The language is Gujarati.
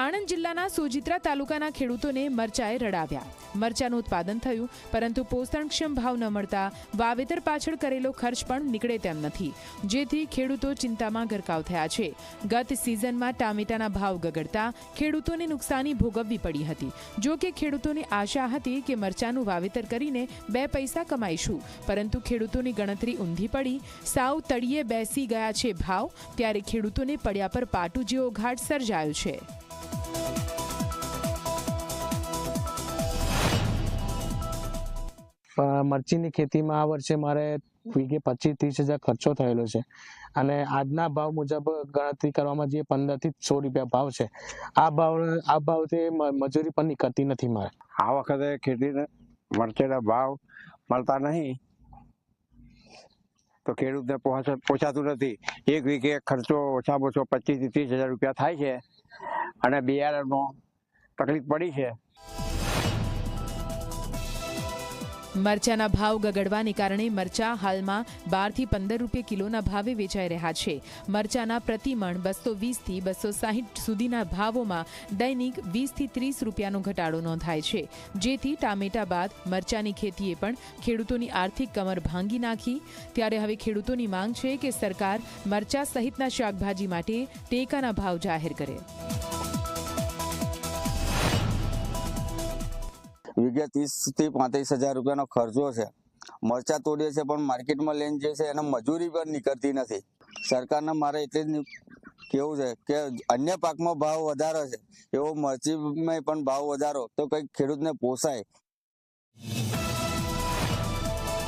આણંદ જિલ્લાના સોજિત્રા તાલુકાના ખેડૂતોને મરચાએ રડાવ્યા. મરચાનું ઉત્પાદન થયું, પરંતુ પોષણક્ષમ ભાવ ન મળતા વાવેતર પાછળ કરેલો ખર્ચ પણ નીકળે તેમ નથી. જેથી ખેડૂતો ચિંતામાં ગરકાવ થયા છે. ગત સિઝનમાં ટામેટાના ભાવ ગગડતા ખેડૂતોને નુકસાની ભોગવવી પડી હતી. જો કે ખેડૂતોની આશા હતી કે મરચાનું વાવેતર કરીને બે પૈસા કમાઈશું, પરંતુ ખેડૂતોની ગણતરી ઊંધી પડી, સાવ તળિયે બેસી ગયા છે ભાવ, ત્યારે ખેડૂતોને પડ્યા પર પાટું જેવો ઘાટ સર્જાયો છે. મરચીની ખેતીમાં આ વર્ષે મારે વીઘે પચીસ ત્રીસ હજાર ખર્ચો થયેલો છે. અને આજના ભાવ મુજબ ગણતરી કરવામાં જે પંદરથી સો રૂપિયા ભાવ છે, આ ભાવ, આ ભાવથી મજૂરી પણ નીકળતી નથી મારે. આ વખતે ખેતીને, મરચીના ભાવ મળતા નહીં. તો ખેડૂતને પોસાતું નથી. એક વીઘે ખર્ચો ઓછામાં ઓછો પચીસથી ત્રીસ હજાર રૂપિયા થાય છે. અને બિયારણનો તકલીફ પડી છે. મરચાના ભાવ ગગડવાને કારણે મરચા હાલમાં બારથી પંદર રૂપિયા કિલોના ભાવે વેચાઈ રહ્યા છે. મરચાના પ્રતિમણ બસો વીસથી બસો સાહીઠ સુધીના ભાવોમાં દૈનિક વીસથી ત્રીસ રૂપિયાનો ઘટાડો નોંધાય છે. જેથી ટામેટા બાદ મરચાની ખેતીએ પણ ખેડૂતોની આર્થિક કમર ભાંગી નાખી. ત્યારે હવે ખેડૂતોની માંગ છે કે સરકાર મરચા સહિતના શાકભાજી માટે ટેકાના ભાવ જાહેર કરે. વીઘે ત્રીસથી પાંત્રીસ હજાર રૂપિયાનો ખર્ચો છે. મરચા તોડીએ છે પણ માર્કેટમાં લઈને જે છે એને મજૂરી પણ નીકળતી નથી. સરકારને મારે એટલે જ કેવું છે કે અન્ય પાકમાં ભાવ વધારો છે. એવો મરચીમાં પણ ભાવ વધારો તો કંઈક ખેડૂતને પોસાય.